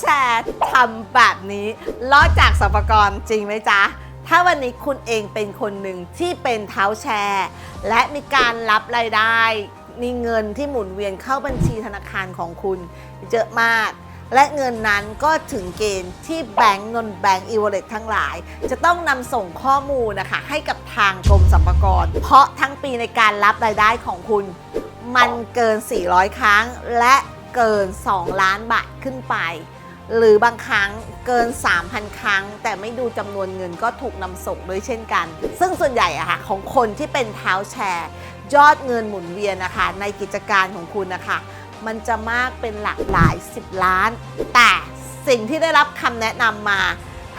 แชร์ทำแบบนี้ลอดจากสรรพากรจริงไหมจ๊ะ ถ้าวันนี้คุณเองเป็นคนหนึ่งที่เป็นเท้าแชร์ และมีการรับรายได้ มีเงินที่หมุนเวียนเข้าบัญชีธนาคารของคุณเยอะมากและเงินนั้นก็ถึงเกณฑ์ที่แบงก์เงินแบงก์อีเวเลตทั้งหลาย จะต้องนำส่งข้อมูลนะคะ ให้กับทางกรมสรรพากร เพราะทั้งปีในการรับรายได้ของคุณ มันเกิน 400 ครั้ง และเกิน 2 ล้านบาทขึ้นไป หรือบางครั้งเกิน 3,000 ครั้ง แต่ไม่ดูจำนวนเงินก็ถูกนำส่งด้วยเช่นกัน ซึ่งส่วนใหญ่อะค่ะของคนที่เป็นเท้าแชร์ ยอดเงินหมุนเวียนนะคะในกิจการของคุณนะคะมันจะมากเป็นหลักหลาย 10 ล้าน แต่สิ่งที่ได้รับคำแนะนำมา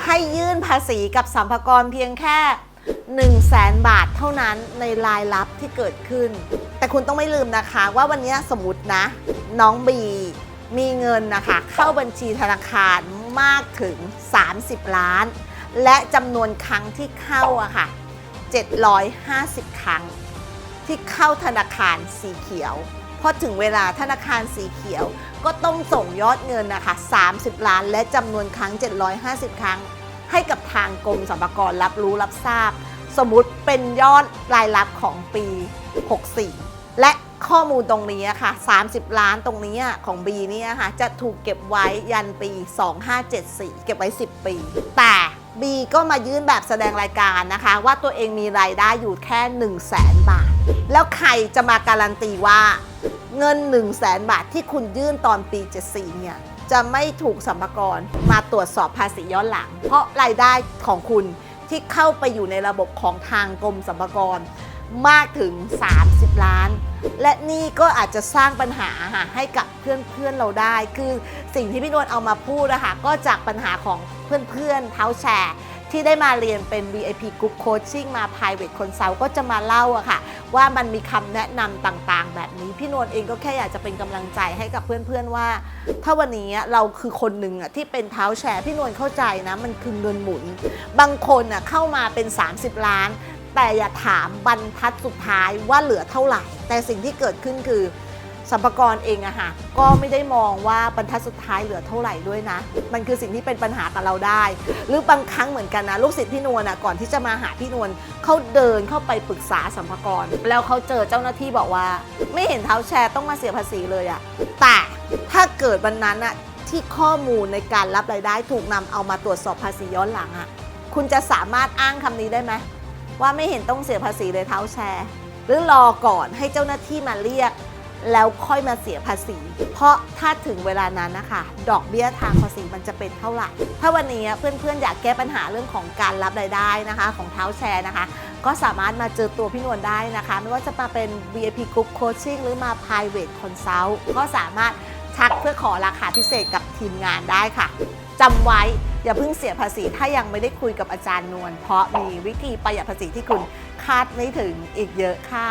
ให้ยื่นภาษีกับสัมภากรเพียงแค่ 1 0 0 0 0แบาทเท่านั้นในรายรับที่เกิดขึ้น แต่คุณต้องไม่ลืมนะคะว่าวันนี้สมมตินะ น้องบี มีเงินนะคะเข้าบัญชีธนาคารมากถึง 30 ล้าน และจำนวนครั้งที่เข้าอะค่ะ 750 ครั้ง ที่เข้าธนาคารสีเขียวพอถึงเวลาธนาคารสีเขียวก็ต้องส่งยอดเงินนะคะ 30 ล้าน และจำนวนครั้ง 750 ครั้ง ให้กับทางกรมสรรพากรรับรู้รับทราบ สมมุติเป็นยอดรายรับของปี 64 และ ข้อมูลตรงนี้อะค่ะ 30 ล้านตรงนี้ของ B เนี่ยค่ะ จะถูกเก็บไว้ยันปี 2574 เก็บไว้ 10 ปี แต่ B ก็มายื่นแบบแสดงรายการนะคะ ว่าตัวเองมีรายได้อยู่แค่ 1 0 0 0 0แสนบาท แล้วใครจะมาการันตีว่าเงิน 1 0 0 0 0แสนบาทที่คุณยื่นตอนปี 74 เนี่ย จะไม่ถูกสัมภากรมาตรวจสอบภาษีย้อนหลัง เพราะรายได้ของคุณที่เข้าไปอยู่ในระบบของทางกรมสัมภากร มากถึง 30 ล้าน และนี่ก็อาจจะสร้างปัญหาค่ะให้กับเพื่อนๆเราได้ คือสิ่งที่พี่นวลเอามาพูดนะคะก็จากปัญหาของเพื่อนๆเท้าแชร์ที่ได้มาเรียนเป็น VIP Group Coaching มา Private Consult ก็จะมาเล่าอะค่ะ ว่ามันมีคำแนะนำต่างๆ แบบนี้ พี่นวลเองก็แค่อยากจะเป็นกำลังใจให้กับเพื่อนๆว่า ถ้าวันนี้เราคือคนหนึ่งอะที่เป็นเท้าแชร์ พี่นวลเข้าใจนะ มันคือเงินหมุน บางคนอะเข้ามาเป็น 30 ล้าน แต่อย่าถามบรรทัดสุดท้ายว่าเหลือเท่าไหร่ แต่สิ่งที่เกิดขึ้นคือสัมภากรเองอะค่ะก็ไม่ได้มองว่าบรรทัดสุดท้ายเหลือเท่าไหร่ด้วยนะ มันคือสิ่งที่เป็นปัญหากับเราได้ หรือบางครั้งเหมือนกันนะลูกศิษย์พี่นวลอะก่อนที่จะมาหาพี่นวลเขาเดินเข้าไปปรึกษาสัมภากรแล้วเขาเจอเจ้าหน้าที่บอกว่า ไม่เห็นเท้าแชร์ต้องมาเสียภาษีเลยอะแต่ถ้าเกิดวันนั้นอะที่ข้อมูลในการรับรายได้ถูกนำเอามาตรวจสอบภาษีย้อนหลังอะคุณจะสามารถอ้างคำนี้ได้ไหม ว่าไม่เห็นต้องเสียภาษีเลยเท้าแชร์ หรือรอก่อนให้เจ้าหน้าที่มาเรียก แล้วค่อยมาเสียภาษี เพราะถ้าถึงเวลานั้นนะคะ ดอกเบี้ยทางภาษีมันจะเป็นเท่าไหร่ ถ้าวันนี้เพื่อนๆอยากแก้ปัญหาเรื่องของการรับรายได้นะคะ ของเท้าแชร์นะคะ ก็สามารถมาเจอตัวพี่นวลได้นะคะ ไม่ว่าจะมาเป็น VIP Group Coaching หรือมา Private Consult ก็สามารถทักเพื่อขอราคาพิเศษกับทีมงานได้ค่ะจำไว้ อย่าเพิ่งเสียภาษีถ้ายังไม่ได้คุยกับอาจารย์นวลเพราะมีวิธีประหยัดภาษีที่คุณคาดไม่ถึงอีกเยอะค่ะ